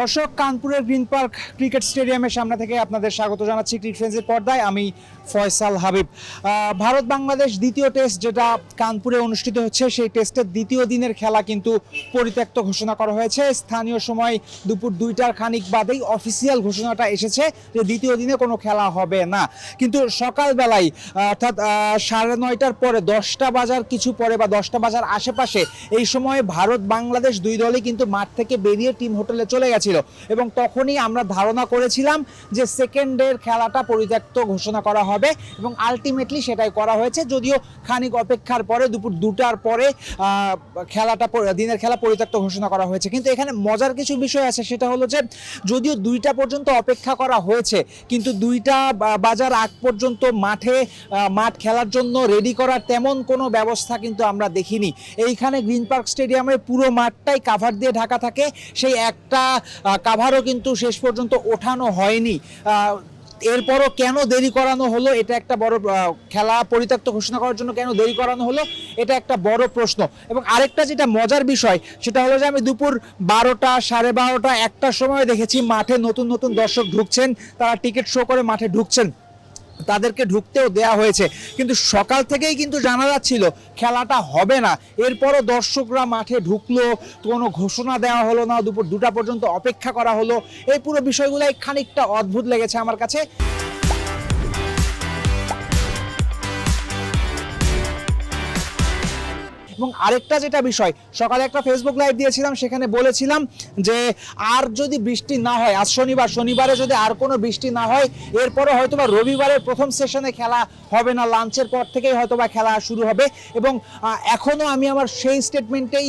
দর্শক, কানপুরের green park cricket স্টেডিয়ামের সামনে থেকে আপনাদের স্বাগত জানাচ্ছি ক্রিকেট পর্দায়। আমি ফয়সাল হাবিব। ভারত বাংলাদেশ দ্বিতীয় টেস্ট যেটা কানপুরে অনুষ্ঠিত হচ্ছে, সেই টেস্টের দ্বিতীয় দিনের খেলা কিন্তু পরিত্যক্ত ঘোষণা করা হয়েছে। স্থানীয় সময় দুপুর দুইটার খানিক বাদেই অফিসিয়াল ঘোষণাটা এসেছে যে দ্বিতীয় দিনে কোনো খেলা হবে না। কিন্তু সকালবেলায়, অর্থাৎ সাড়ে নয়টার পরে, দশটা বাজার কিছু পরে বা দশটা বাজার আশেপাশে, এই সময় ভারত বাংলাদেশ দুই দলই কিন্তু মাঠ থেকে বেরিয়ে টিম হোটেলে চলে গেছিল এবং তখনই আমরা ধারণা করেছিলাম যে সেকেন্ডের খেলাটা পরিত্যক্ত ঘোষণা করা হবে এবং আলটিমেটলি সেটাই করা হয়েছে। যদিও খানিক অপেক্ষার পরে দুপুর দুটার পরে খেলাটা দিনের খেলা পরিত্যক্ত ঘোষণা করা হয়েছে। কিন্তু এখানে মজার কিছু বিষয় আছে, সেটা হলো যে যদিও দুইটা পর্যন্ত অপেক্ষা করা হয়েছে, কিন্তু দুইটা বাজার আগ পর্যন্ত মাঠে মাঠ খেলার জন্য রেডি করার তেমন কোনো ব্যবস্থা কিন্তু আমরা দেখিনি। এইখানে গ্রিন পার্ক স্টেডিয়ামের পুরো মাঠটাই কাভার দিয়ে ঢাকা থাকে। সেই একটা কাভারও কিন্তু শেষ পর্যন্ত ওঠানো হয়নি। এরপরও কেন দেরি করানো হলো? এটা একটা বড় খেলা পরিত্যক্ত ঘোষণা করার জন্য কেন দেরি করানো হলো? এটা একটা বড় প্রশ্ন। এবং আরেকটা যেটা মজার বিষয়, সেটা হলো যে আমি দুপুর বারোটা সাড়ে বারোটা একটার সময় দেখেছি মাঠে নতুন নতুন দর্শক ঢুকছেন, তারা টিকিট শো করে মাঠে ঢুকছেন। তাদেরকে ঢুকতেও দেয়া হয়েছে। কিন্তু সকাল থেকেই কিন্তু জানা যাচ্ছিল খেলাটা হবে না। এরপরও দর্শকরা মাঠে ঢুকলো, কোনো ঘোষণা দেওয়া হলো না, দুপুর দুটা পর্যন্ত অপেক্ষা করা হলো। এই পুরো বিষয়গুলো খানিকটা অদ্ভুত লেগেছে আমার কাছে। এবং আরেকটা যেটা বিষয়, সকালে একটা ফেসবুক লাইভ দিয়েছিলাম, সেখানে বলেছিলাম যে আর যদি বৃষ্টি না হয়, আজ শনিবার, শনিবারে যদি আর কোনো বৃষ্টি না হয়, এরপরে হয়তোবা রবিবারের প্রথম সেশনে খেলা হবে না লাঞ্চের পর থেকেই হয়তোবা খেলা শুরু হবে এবং এখনও আমি আমার সেই স্টেটমেন্টেই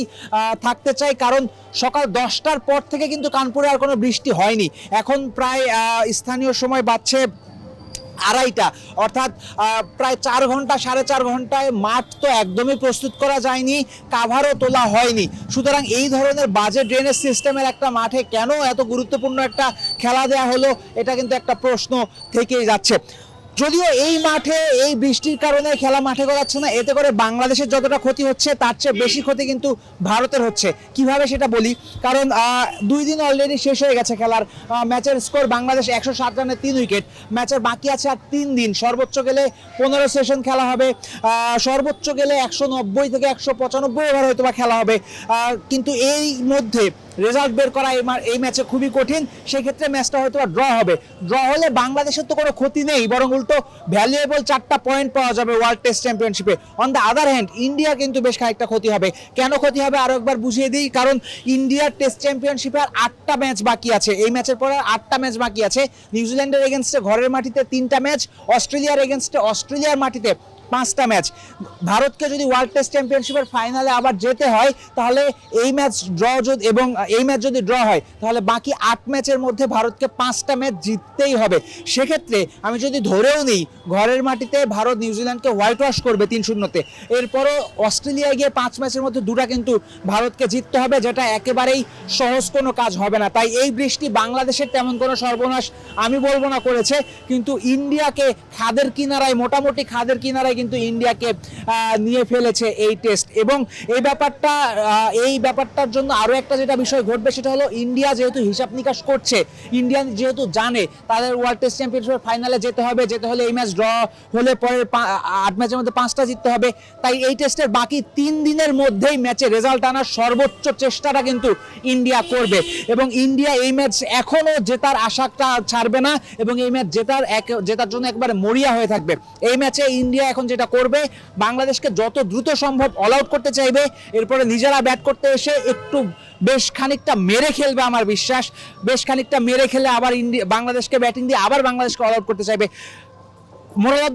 থাকতে চাই, কারণ সকাল দশটার পর থেকে কিন্তু কানপুরে আর কোনো বৃষ্টি হয়নি। এখন প্রায় স্থানীয় সময় বাজছে আড়াইটা। অর্থাৎ প্রায় চার ঘণ্টা, সাড়ে চার ঘন্টায় মাঠ তো একদমই প্রস্তুত করা যায়নি কাভারও তোলা হয়নি। সুতরাং এই ধরনের বাজে ড্রেনেজ সিস্টেমের একটা মাঠে কেন এত গুরুত্বপূর্ণ একটা খেলা দেওয়া হলো, এটা কিন্তু একটা প্রশ্ন থেকেই যাচ্ছে। যদিও এই মাঠে, এই বৃষ্টির কারণে খেলা মাঠে করাচ্ছে না, এতে করে বাংলাদেশের যতটা ক্ষতি হচ্ছে, তার চেয়ে বেশি ক্ষতি কিন্তু ভারতের হচ্ছে। কীভাবে সেটা বলি? কারণ দুই দিন অলরেডি শেষ হয়ে গেছে খেলার ম্যাচের স্কোর বাংলাদেশ একশো সাত রানে তিন উইকেট ম্যাচের বাকি আছে আর তিন দিন। সর্বোচ্চ গেলে পনেরো সেশন খেলা হবে সর্বোচ্চ গেলে একশো নব্বই থেকে একশো পঁচানব্বই ওভার হয়তো বা খেলা হবে। কিন্তু এই মধ্যে রেজাল্ট বের করা এই ম্যাচে খুবই কঠিন। সেক্ষেত্রে ম্যাচটা হয়তো ড্র হবে। ড্র হলে বাংলাদেশের তো কোনো ক্ষতি নেই, বরং উল্টো ভ্যালুয়েবল চারটা পয়েন্ট পাওয়া যাবে ওয়ার্ল্ড টেস্ট চ্যাম্পিয়নশিপে on the other hand India কিন্তু বেশ খানিকটা ক্ষতি হবে। কেন ক্ষতি হবে আরও একবার বুঝিয়ে দিই, কারণ ইন্ডিয়ার টেস্ট চ্যাম্পিয়নশিপে আর আটটা ম্যাচ বাকি আছে। এই ম্যাচের পরে আর আটটা ম্যাচ বাকি আছে। নিউজিল্যান্ডের এগেনস্টে ঘরের মাটিতে তিনটা ম্যাচ অস্ট্রেলিয়ার এগেনস্টে অস্ট্রেলিয়ার মাটিতে পাঁচটা ম্যাচ ভারতকে যদি ওয়ার্ল্ড টেস্ট চ্যাম্পিয়নশিপের ফাইনালে আবার যেতে হয়, তাহলে এই ম্যাচ ড্র যদি এবং এই ম্যাচ যদি ড্র হয়, তাহলে বাকি আট ম্যাচের মধ্যে ভারতকে পাঁচটা ম্যাচ জিততেই হবে। সেক্ষেত্রে আমি যদি ধরেও নিই, ঘরের মাটিতে ভারত নিউজিল্যান্ডকে হোয়াইট ওয়াশ করবে তিন শূন্যতে। এরপরও অস্ট্রেলিয়ায় গিয়ে পাঁচ ম্যাচের মধ্যে দুটা কিন্তু ভারতকে জিততে হবে, যেটা একেবারেই সহজ কোনো কাজ হবে না। তাই এই বৃষ্টি বাংলাদেশের তেমন কোনো সর্বনাশ আমি বলব না করেছে, কিন্তু ইন্ডিয়াকে খাদের কিনারায়, মোটামুটি খাদের কিনারায় কিন্তু ইন্ডিয়াকে নিয়ে ফেলেছে এই টেস্ট এবং এই ব্যাপারটা এই ব্যাপারটার জন্য আরও একটা যেটা বিষয় ঘটবে সেটা হলো ইন্ডিয়া যেহেতু হিসাব নিকাশ করছে ইন্ডিয়া যেহেতু জানে, তাদের ওয়ার্ল্ড টেস্ট চ্যাম্পিয়নশিপের ফাইনালে যেতে হবে, যেতে হলে এই ম্যাচ ড্র হলে পরের আট ম্যাচের মধ্যে পাঁচটা জিততে হবে। তাই এই টেস্টের বাকি তিন দিনের মধ্যেই ম্যাচে রেজাল্ট আনার সর্বোচ্চ চেষ্টাটা কিন্তু ইন্ডিয়া করবে। এবং ইন্ডিয়া এই ম্যাচ এখনও জেতার আশাটা ছাড়বে না এবং এই ম্যাচ জেতার এক, জেতার জন্য একবারে মরিয়া হয়ে থাকবে। এই ম্যাচে ইন্ডিয়া এখন যেটা করবে, বাংলাদেশকে যত দ্রুত সম্ভব অল আউট করতে চাইবে। এরপরে নিজেরা ব্যাট করতে এসে একটু বেশ খানিকটা মেরে খেলবে আমার বিশ্বাস। বেশ খানিকটা মেরে খেলে আবার ইন্ডিয়া বাংলাদেশকে ব্যাটিং দিয়ে আবার বাংলাদেশকে অল আউট করতে চাইবে।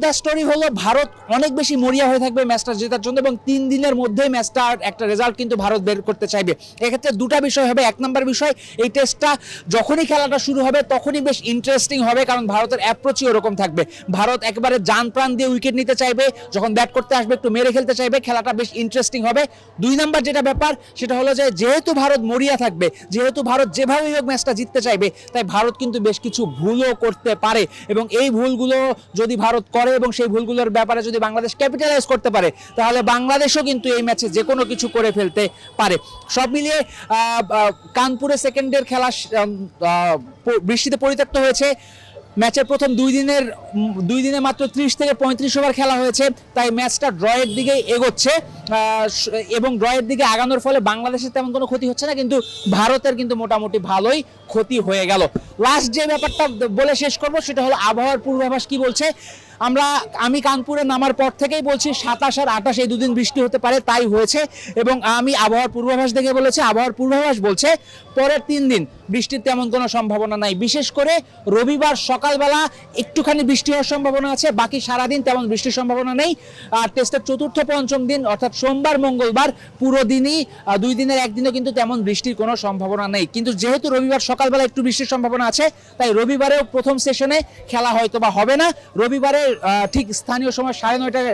দ্য স্টোরি হলো ভারত অনেক বেশি মরিয়া হয়ে থাকবে ম্যাচটা জেতার জন্য এবং তিন দিনের মধ্যেই ম্যাচটা একটা রেজাল্ট কিন্তু ভারত বের করতে চাইবে। এক্ষেত্রে দুটা বিষয় হবে। এক নম্বর বিষয়, এই টেস্টটা যখনই খেলাটা শুরু হবে তখনই বেশ ইন্টারেস্টিং হবে কারণ ভারতের অ্যাপ্রোচই ওরকম থাকবে। ভারত একবারে যান প্রাণ দিয়ে উইকেট নিতে চাইবে, যখন ব্যাট করতে আসবে, একটু মেরে খেলতে চাইবে, খেলাটা বেশ ইন্টারেস্টিং হবে। দুই নম্বর যেটা ব্যাপার, সেটা হলো যে যেহেতু ভারত মরিয়া থাকবে, যেহেতু ভারত যেভাবেই হোক ম্যাচটা জিততে চাইবে, তাই ভারত কিন্তু বেশ কিছু ভুলও করতে পারে এবং এই ভুলগুলো যদি ভারত ভারত করে এবং সেই ভুলগুলোর ব্যাপারে যদি বাংলাদেশ ক্যাপিটালাইজ করতে পারে, তাহলে বাংলাদেশও কিন্তু এই ম্যাচে যে কোনো কিছু করে ফেলতে পারে। সব মিলিয়ে কানপুরে সেকেন্ডের খেলা বৃষ্টিতে পরিত্যক্ত হয়েছে। ম্যাচের প্রথম দুই দিনের দুই দিনে মাত্র ত্রিশ থেকে পঁয়ত্রিশ ওভার খেলা হয়েছে। তাই ম্যাচটা ড্রয়ের দিকেই এগোচ্ছে। এবং ড্রয়ের দিকে আগানোর ফলে বাংলাদেশের তেমন কোনো ক্ষতি হচ্ছে না, কিন্তু ভারতের কিন্তু মোটামুটি ভালোই ক্ষতি হয়ে গেল। লাস্ট যে ব্যাপারটা বলে শেষ করব, সেটা হলো আবহাওয়ার পূর্বাভাস কি বলছে? আমরা, আমি কানপুরে নামার পর থেকেই বলছি সাতাশ আর আঠাশ এই দুদিন বৃষ্টি হতে পারে, তাই হয়েছে। এবং আমি আবহাওয়ার পূর্বাভাস দেখে বলেছি, আবহাওয়ার পূর্বাভাস বলছে পরের তিন দিন বৃষ্টির তেমন কোনো সম্ভাবনা নাই। বিশেষ করে রবিবার সকালবেলা একটুখানি বৃষ্টি হওয়ার সম্ভাবনা আছে, বাকি সারাদিন তেমন বৃষ্টির সম্ভাবনা নেই। আর টেস্টের চতুর্থ পঞ্চম দিন, অর্থাৎ সোমবার, মঙ্গলবার, পুরো দিনই দুই দিনের একদিনও কিন্তু তেমন বৃষ্টির কোনো সম্ভাবনা নেই। কিন্তু যেহেতু রবিবার সকালবেলা একটু বৃষ্টির সম্ভাবনা আছে, তাই রবিবারেও প্রথম সেশনে খেলা হয়তো বা হবে না। রবিবারে ঠিক স্থানীয় সময় সাড়ে নয়টায়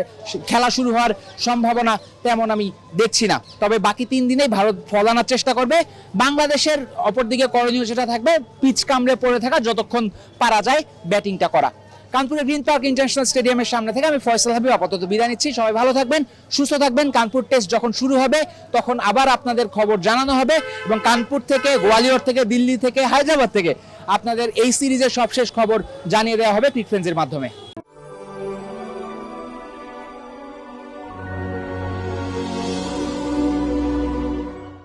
খেলা শুরু হওয়ার সম্ভাবনা তেমন আমি দেখছি না। তবে বাকি তিন দিনেই ভারত ফল আনার চেষ্টা করবে। বাংলাদেশের অপরদিকে করণীয় যেটা থাকবে, পিচ কামড়ে পড়ে থাকা, যতক্ষণ পারা যায় ব্যাটিংটা করা। কানপুরের গ্রিন পার্ক ইন্টারন্যাশনাল স্টেডিয়ামের সামনে থেকে আমি ফয়সাল হাবিব আপাতত বিদায় নিচ্ছি। সবাই ভালো থাকবেন, সুস্থ থাকবেন। কানপুর টেস্ট যখন শুরু হবে, তখন আবার আপনাদের খবর জানানো হবে এবং কানপুর থেকে, গোয়ালিয়র থেকে, দিল্লি থেকে, হায়দ্রাবাদ থেকে আপনাদের এই সিরিজের সবশেষ খবর জানিয়ে দেওয়া হবে পিক ফ্রেন্সের মাধ্যমে।